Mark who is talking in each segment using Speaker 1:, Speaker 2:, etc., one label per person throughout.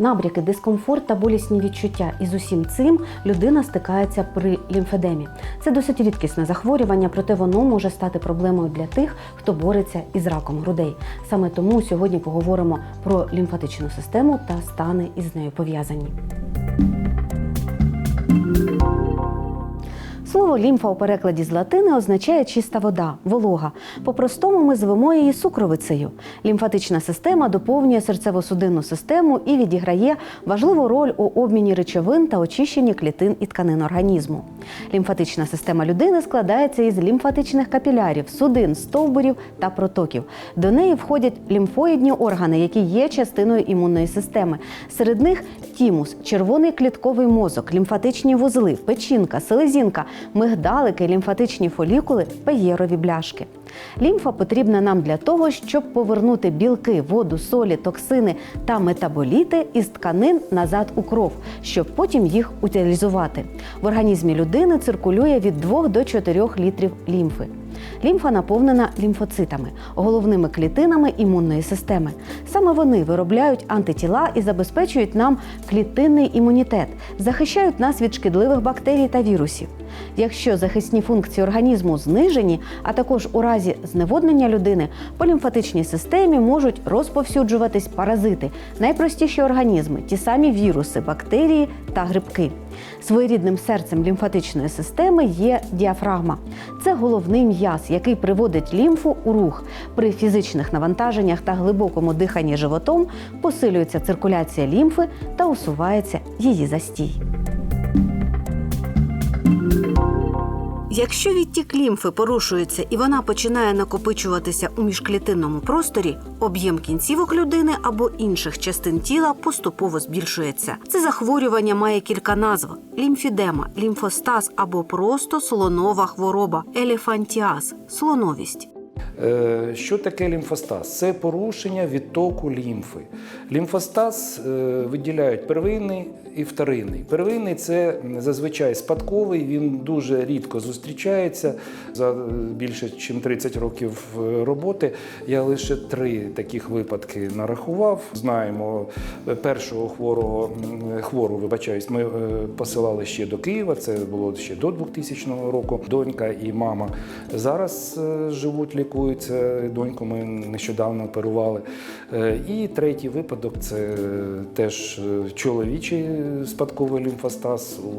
Speaker 1: набряки, дискомфорт та болісні відчуття. І з усім цим людина стикається при лімфедемі. Це досить рідкісне захворювання, проте воно може стати проблемою для тих, хто бореться із раком грудей. Саме тому сьогодні поговоримо про лімфатичну систему та стани із нею пов'язані. Слово лімфа у перекладі з латини означає чиста вода, волога. По-простому ми звемо її сукровицею. Лімфатична система доповнює серцево-судинну систему і відіграє важливу роль у обміні речовин та очищенні клітин і тканин організму. Лімфатична система людини складається із лімфатичних капілярів, судин, стовбурів та протоків. До неї входять лімфоїдні органи, які є частиною імунної системи. Серед них тімус, червоний клітковий мозок, лімфатичні вузли, печінка, селезінка, мигдалики, лімфатичні фолікули, пеєрові бляшки. Лімфа потрібна нам для того, щоб повернути білки, воду, солі, токсини та метаболіти із тканин назад у кров, щоб потім їх утилізувати. В організмі людини циркулює від 2 до 4 літрів лімфи. Лімфа наповнена лімфоцитами, головними клітинами імунної системи. Саме вони виробляють антитіла і забезпечують нам клітинний імунітет, захищають нас від шкідливих бактерій та вірусів. Якщо захисні функції організму знижені, а також у разі зневоднення людини, по лімфатичній системі можуть розповсюджуватись паразити, найпростіші організми, ті самі віруси, бактерії та грибки. Своєрідним серцем лімфатичної системи є діафрагма. Це головний м'яз, який приводить лімфу у рух. При фізичних навантаженнях та глибокому диханні животом посилюється циркуляція лімфи та усувається її застій. Якщо відтік лімфи порушується і вона починає накопичуватися у міжклітинному просторі, об'єм кінцівок людини або інших частин тіла поступово збільшується. Це захворювання має кілька назв: лімфідема, лімфостаз або просто слонова хвороба, елефантіаз, слоновість.
Speaker 2: Е, Що таке лімфостаз? Це порушення відтоку лімфи. Лімфостаз е, виділяють первинний і вторинний. Первинний це зазвичай спадковий, він дуже рідко зустрічається. За е, більше ніж 30 років роботи я лише три таких випадки нарахував. Знаємо першого хворого хвору, вибачаюсь, ми посилали ще до Києва. Це було ще до 2000 року. Донька і мама зараз живуть, лікуються. Доньку ми нещодавно оперували. Е, І третій випадок це теж е, чоловічий спадковий лімфостаз у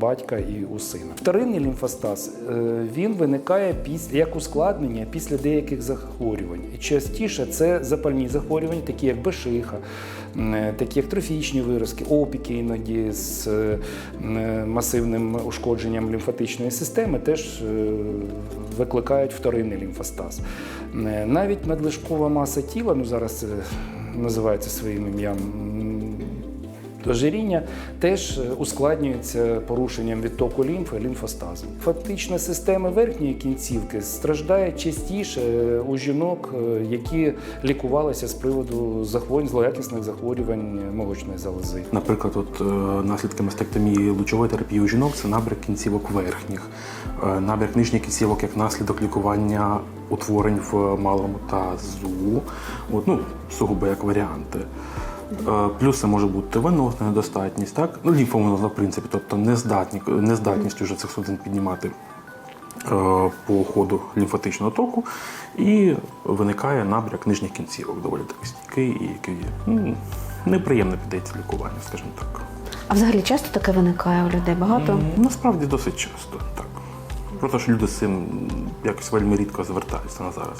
Speaker 2: батька і у сина. Вторинний лімфостаз е, він виникає після як ускладнення після деяких захворювань. І частіше це запальні захворювання, такі як бешиха, е, такі як трофічні виразки, опіки іноді з е, масивним ушкодженням лімфатичної системи, теж е, викликають вторинний лімфостаз. Е, Навіть надлишкова маса тіла, ну зараз називається своїм ім'ям. Ожиріння теж е, ускладнюється порушенням відтоку лімфи, лімфостазом. Фактично, система верхньої кінцівки страждає частіше е, у жінок, е, які лікувалися з приводу захворювань, злоякісних захворювань молочної залози.
Speaker 3: Наприклад, от наслідки мастектомії лучової терапії у жінок це набряк кінцівок верхніх, набряк нижніх кінцівок як наслідок лікування утворень в малому тазу, от, ну, сугубо як варіанти. Е, Плюс це може бути венозна недостатність, так? Ну, лімфомонозна, в принципі, тобто нездатні, нездатність уже цих судин піднімати е, по ходу лімфатичного току, і виникає набряк нижніх кінцівок, доволі таки стійкий і який ну, неприємно піддається лікуванню, скажімо так.
Speaker 1: А взагалі часто таке виникає у людей? Багато?
Speaker 3: Насправді досить часто, так. Просто що люди з цим якось вельми рідко звертаються на зараз.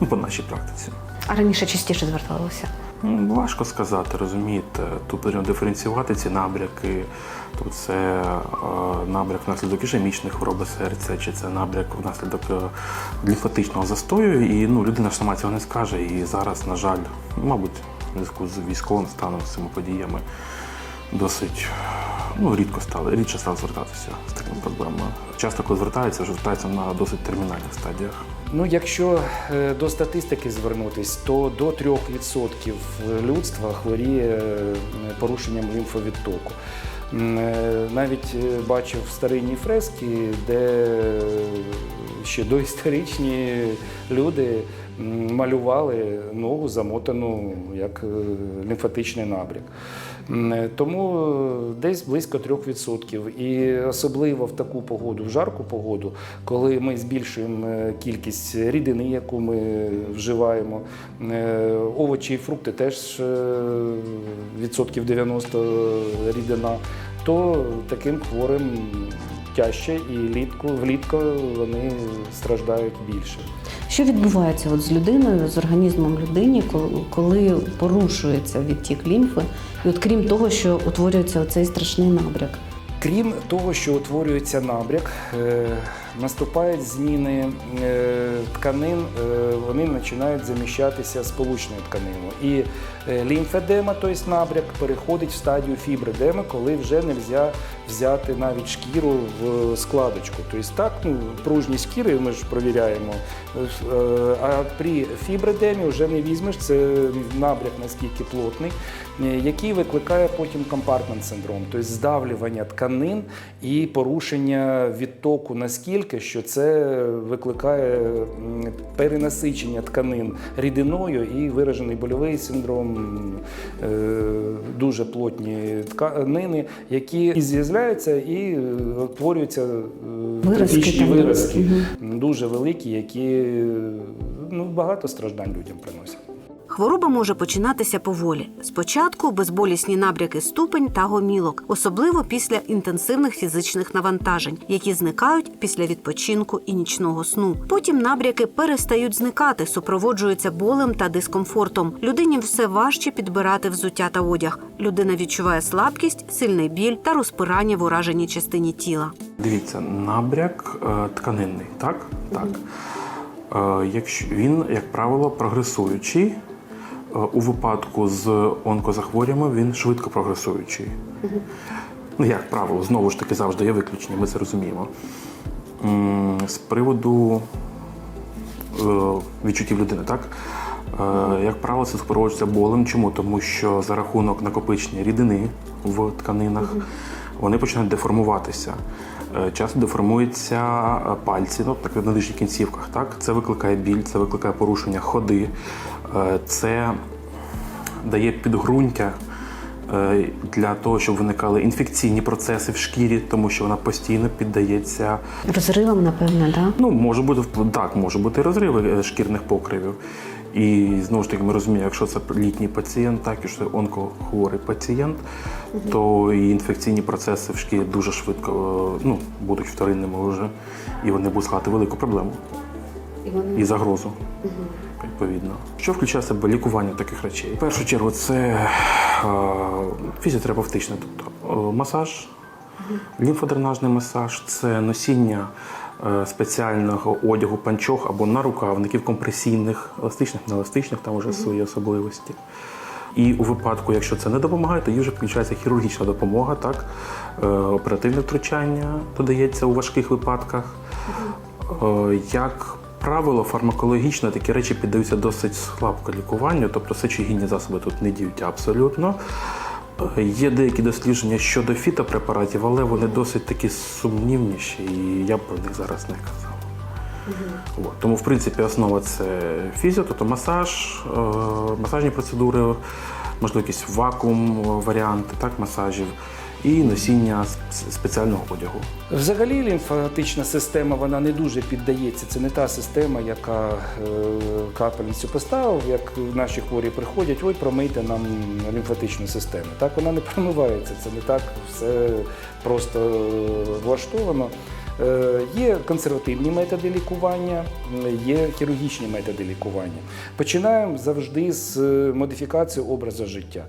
Speaker 3: Ну, по нашій практиці.
Speaker 1: А раніше частіше зверталися?
Speaker 3: М, Важко сказати, розумієте. Тут потрібно диференціювати ці набряки. Тут це е, набряк внаслідок ішемічних хвороби серця, чи це набряк внаслідок ліфатичного лімфатичного застою. І ну, людина ж сама цього не скаже. І зараз, на жаль, мабуть, в зв'язку з військовим станом, з цими подіями, досить ну, рідко стали, рідше стали звертатися з такими проблемами. Часто, коли звертаються, звертаються на досить термінальних стадіях.
Speaker 2: Ну, якщо е, до статистики звернутись, то до 3% людства хворіє е, порушенням лімфовідтоку. Е, Навіть бачив старинні фрески, де ще доісторичні люди малювали ногу замотану як лімфатичний набряк. Е, Тому е, десь близько 3%. І особливо в таку погоду, в жарку погоду, коли ми збільшуємо е, кількість рідини, яку ми вживаємо, овочі і фрукти теж відсотків 90 рідина, то таким хворим тяжче і літку, влітку вони страждають більше.
Speaker 1: Що відбувається от з людиною, з організмом людині, коли- коли порушується відтік лімфи, і от крім того, що утворюється оцей страшний набряк?
Speaker 2: Крім того, що утворюється набряк, е, наступають зміни е, тканин, е, вони починають заміщатися сполучною тканиною. І е, лімфедема, тобто набряк, переходить в стадію фібридеми, коли вже не можна взяти навіть шкіру в складочку. Тобто так, ну, пружність шкіри ми ж провіряємо. А при фібридемі вже не візьмеш, це набряк наскільки плотний, який викликає потім компартмент синдром, тобто здавлювання тканин і порушення відтоку настільки, що це викликає перенасичення тканин рідиною і виражений больовий синдром, е, дуже плотні тканини, які і з'являються і е, утворюються е,
Speaker 1: Виразки
Speaker 2: виразки,
Speaker 1: Мгм.
Speaker 2: дуже великі, які ну, багато страждань людям приносять.
Speaker 1: Хвороба може починатися поволі. Спочатку безболісні набряки ступень та гомілок, особливо після інтенсивних фізичних навантажень, які зникають після відпочинку і нічного сну. Потім набряки перестають зникати, супроводжуються болем та дискомфортом. Людині все важче підбирати взуття та одяг. Людина відчуває слабкість, сильний біль та розпирання в ураженій частині тіла.
Speaker 3: Дивіться, набряк е, тканинний, так? Так. Е, якщо він, як правило, прогресуючий. Е, у випадку з онкозахворюваннями він швидко прогресуючий. Ну, як правило, знову ж таки завжди є виключення, ми це розуміємо. З приводу е, відчуттів людини, так? Е, Як правило, це супроводжується болем. Чому? Тому що за рахунок накопичення рідини в тканинах вони починають деформуватися. Часто деформуються пальці, ну так на нижніх кінцівках. Так? Це викликає біль, це викликає порушення ходи, це дає підґрунтя е, для того, щоб виникали інфекційні процеси в шкірі, тому що вона постійно піддається
Speaker 1: Розривом, напевне, да?
Speaker 3: Ну, може бути так, може бути розриви е, шкірних покривів. І знову ж таки, ми розуміємо, якщо це літній пацієнт, так якщо це онкохворий пацієнт, то і інфекційні процеси в шкірі дуже швидко е, ну, будуть вторинними вже, і вони будуть складати велику проблему і загрозу. Відповідно, що включає в себе лікування таких речей? В першу чергу це е, фізіотерапевтичне, тобто е, масаж, лімфодренажний масаж, це носіння е, спеціального одягу панчох або нарукавників компресійних, еластичних, нееластичних, там вже свої особливості. І у випадку, якщо це не допомагає, тоді вже включається хірургічна допомога, так? Оперативне втручання додається у важких випадках. Як правило, фармакологічно такі речі піддаються досить слабко лікуванню, тобто сечогінні засоби тут не діють абсолютно. Е, Є деякі дослідження щодо фітопрепаратів, але вони досить такі сумнівніші, і я б про них зараз не казав. От. Тому, в принципі, основа це фізіо, тобто масаж, е, масажні процедури, можливо, якісь вакуум е, варіанти так, масажів і носіння спеціального одягу.
Speaker 2: Взагалі лімфатична система вона не дуже піддається. Це не та система, яка е, капельницю поставив, як наші хворі приходять, ой, промийте нам лімфатичну систему. Так вона не промивається, це не так все просто е, влаштовано. Е, Є консервативні методи лікування, є хірургічні методи лікування. Починаємо завжди з модифікації образу життя.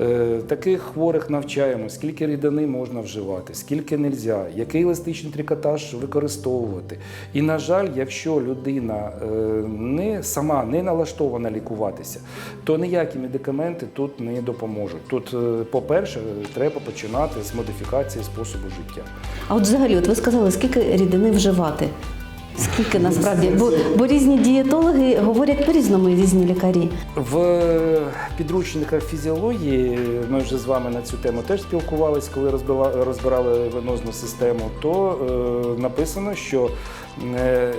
Speaker 2: Е, Таких хворих навчаємо, скільки рідини можна вживати, скільки не можна, який еластичний трикотаж використовувати. І, на жаль, якщо людина е, не сама не налаштована лікуватися, то ніякі медикаменти тут не допоможуть. Тут, е, по-перше, треба починати з модифікації способу життя.
Speaker 1: А от взагалі, от ви сказали, скільки рідини вживати? Скільки насправді? Бо, бо різні дієтологи говорять по-різному, і різні лікарі.
Speaker 2: В підручниках фізіології ми вже з вами на цю тему теж спілкувалися, коли розбирали венозну систему. То е, написано, що е,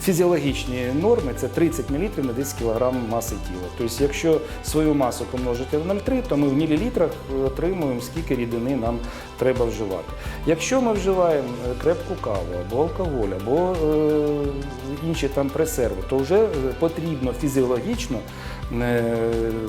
Speaker 2: фізіологічні норми це 30 мл на 10 кг маси тіла. Тобто, якщо свою масу помножити в 0,3, то ми в мілілітрах отримуємо, скільки рідини нам треба вживати. Якщо ми вживаємо крепку каву або алкоголь, або е, інші там пресерви, то вже е, потрібно фізіологічно е,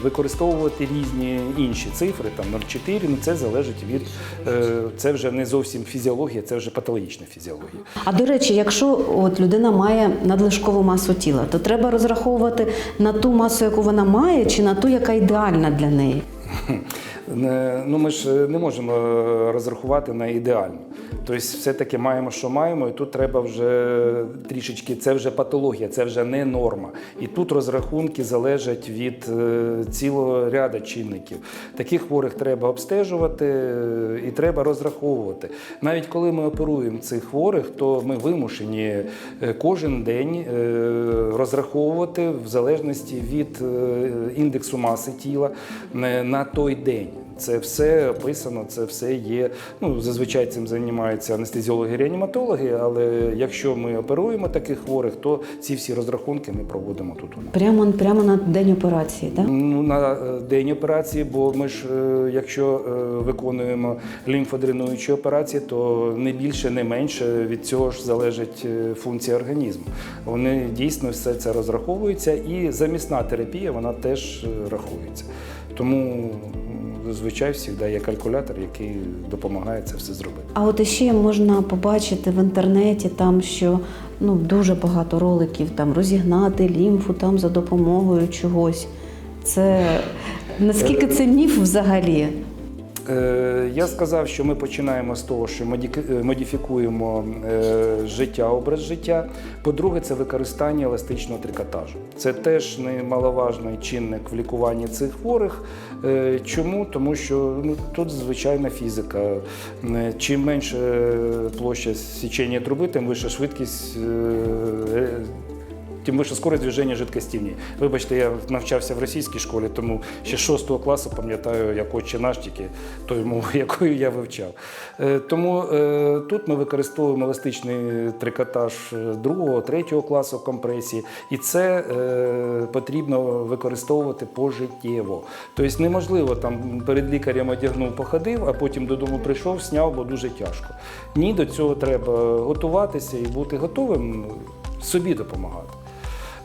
Speaker 2: використовувати різні інші цифри, там 0,4, ну це залежить від е, це вже не зовсім фізіологія, це вже патологічна фізіологія.
Speaker 1: А до речі, якщо от людина має надлишкову масу тіла, то треба розраховувати на ту масу, яку вона має, чи на ту, яка ідеальна для неї.
Speaker 2: Ну, ми ж не можемо е, розрахувати на ідеально. Тобто, все-таки маємо, що маємо, і тут треба вже трішечки, це вже патологія, це вже не норма. І тут розрахунки залежать від е, цілого ряду чинників. Таких хворих треба обстежувати е, і треба розраховувати. Навіть коли ми оперуємо цих хворих, то ми вимушені е, кожен день е, розраховувати в залежності від е, індексу маси тіла е, на той день. Це все описано, це все є. Ну, зазвичай цим займаються анестезіологи-реаніматологи, але якщо ми оперуємо таких хворих, то ці всі розрахунки ми проводимо тут.
Speaker 1: Прямо, прямо на день операції, так?
Speaker 2: Ну, на е, день операції, бо ми ж, е, якщо е, виконуємо лімфодренуючі операції, то не більше, не менше від цього ж залежить функція організму. Вони дійсно все це розраховуються, і замісна терапія вона теж рахується. Тому зазвичай завжди є калькулятор, який допомагає це все зробити.
Speaker 1: А от ще можна побачити в інтернеті там, що ну дуже багато роликів там розігнати лімфу там за допомогою чогось. Це наскільки це міф взагалі?
Speaker 2: Е, Я сказав, що ми починаємо з того, що е, модифікуємо е, життя, образ життя. По-друге, це використання еластичного трикотажу. Це теж немаловажний чинник в лікуванні цих хворих. Чому? Тому що ну, тут звичайна фізика. Чим менше площа січення труби, тим вища швидкість. Е, Тим більше скорость движення жидкості в ній. Вибачте, я навчався в російській школі, тому ще з 6 класу пам'ятаю, як отче наш, тільки тою мовою, якою я вивчав. Е, Тому е, тут ми використовуємо еластичний трикотаж другого, третього класу компресії, і це е, потрібно використовувати пожиттєво. Тобто неможливо там перед лікарем одягнув, походив, а потім додому прийшов, сняв, бо дуже тяжко. Ні, до цього треба готуватися і бути готовим собі допомагати.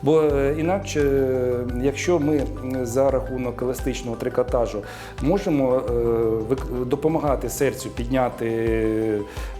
Speaker 2: Бо е, інакше, е, якщо ми за рахунок еластичного трикотажу можемо е, допомагати серцю підняти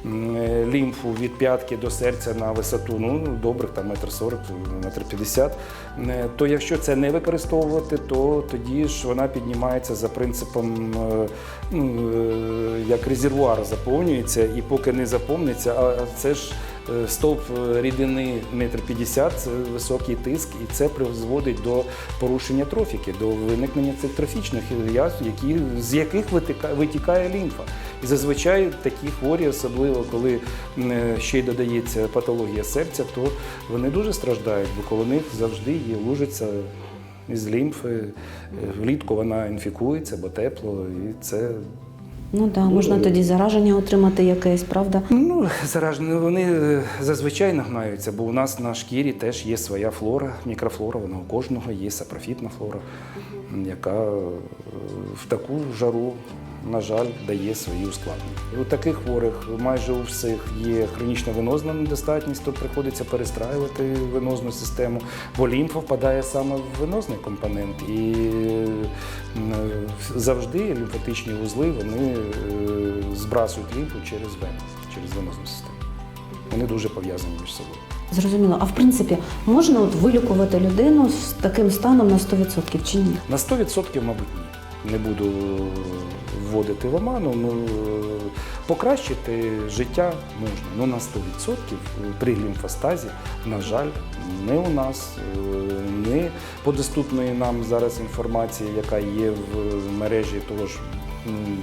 Speaker 2: е, лімфу від п'ятки до серця на висоту, ну добрих там метр сорок, метр п'ятдесят, е, то якщо це не використовувати, то тоді ж вона піднімається за принципом, е, ну, е, як резервуар заповнюється, і поки не заповниться, а це ж Е, Стовп е, рідини метр п'ятдесят, це високий тиск, і це призводить до порушення трофіки, до виникнення цих трофічних язв, які, з яких витікає лімфа. І зазвичай такі хворі, особливо коли е, ще й додається патологія серця, то вони дуже страждають, бо коло них завжди є лужиця із лімфи. Е, Влітку вона інфікується, бо тепло, і це
Speaker 1: Ну да, можна тоді зараження отримати якесь, правда?
Speaker 2: Ну, зараження вони е, зазвичай нагнаються, бо у нас на шкірі теж є своя флора, мікрофлора, вона у кожного є сапрофітна флора, яка е, в таку жару, на жаль, дає свої ускладнення. У таких хворих майже у всіх є хронічна венозна недостатність, то приходиться перестраювати венозну систему, бо лімфа впадає саме в венозний компонент. І завжди лімфатичні вузли вони е, збрасують лімфу через вену, через венозну систему. Вони дуже пов'язані між собою.
Speaker 1: Зрозуміло. А в принципі, можна от вилікувати людину з таким станом на 100% чи ні?
Speaker 2: На 100% мабуть, ні. Не буду вводити в оману. Ну, покращити життя можна. Ну на 100% при лімфостазі, на жаль, не у нас, е, не по доступної нам зараз інформації, яка є в мережі того ж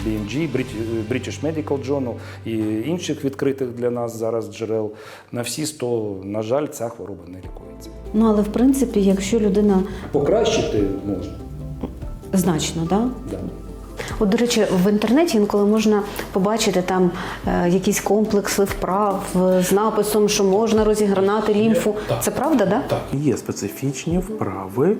Speaker 2: BMG, Brit- British Medical Journal і інших відкритих для нас зараз джерел. На всі 100, на жаль, ця хвороба не лікується.
Speaker 1: Ну але в принципі, якщо людина
Speaker 2: Покращити можна.
Speaker 1: Значно, да?
Speaker 2: Да.
Speaker 1: От, до речі, в інтернеті інколи можна побачити там е, якісь комплекси вправ е, з написом, що можна розігранати лімфу. Це правда, да?
Speaker 3: Так, є специфічні вправи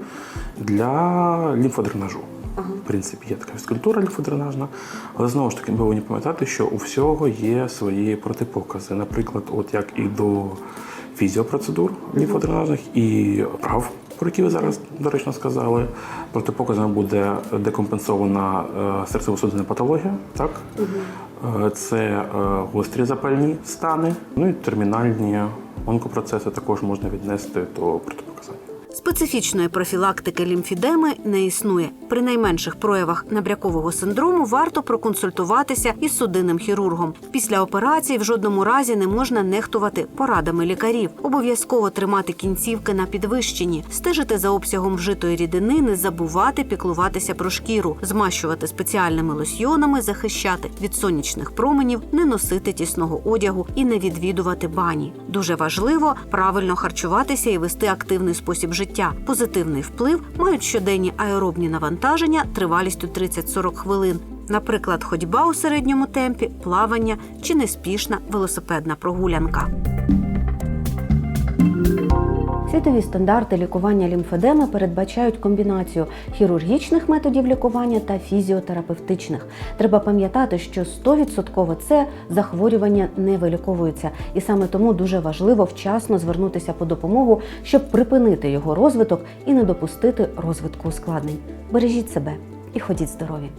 Speaker 3: для лімфодренажу. В принципі, є така фізкультура лімфодренажна, але знову ж таки ми повинні пам'ятати, що у всього є свої протипокази. Наприклад, от як і до фізіопроцедур лімфодренажних і прав, про які ви зараз доречно сказали. Протипоказами буде декомпенсована е, серцево-судинна патологія, так? Е, Це е, гострі запальні стани, ну і термінальні онкопроцеси також можна віднести до протипоказань.
Speaker 1: Специфічної профілактики лімфідеми не існує. При найменших проявах набрякового синдрому варто проконсультуватися із судинним хірургом. Після операції в жодному разі не можна нехтувати порадами лікарів. Обов'язково тримати кінцівки на підвищенні, стежити за обсягом вжитої рідини, не забувати піклуватися про шкіру, змащувати спеціальними лосьйонами, захищати від сонячних променів, не носити тісного одягу і не відвідувати бані. Дуже важливо правильно харчуватися і вести активний спосіб життя. Позитивний вплив мають щоденні аеробні навантаження тривалістю 30-40 хвилин. Наприклад, ходьба у середньому темпі, плавання чи неспішна велосипедна прогулянка. Світові стандарти лікування лімфедеми передбачають комбінацію хірургічних методів лікування та фізіотерапевтичних. Треба пам'ятати, що 100% це захворювання не виліковується, і саме тому дуже важливо вчасно звернутися по допомогу, щоб припинити його розвиток і не допустити розвитку ускладнень. Бережіть себе і ходіть здорові!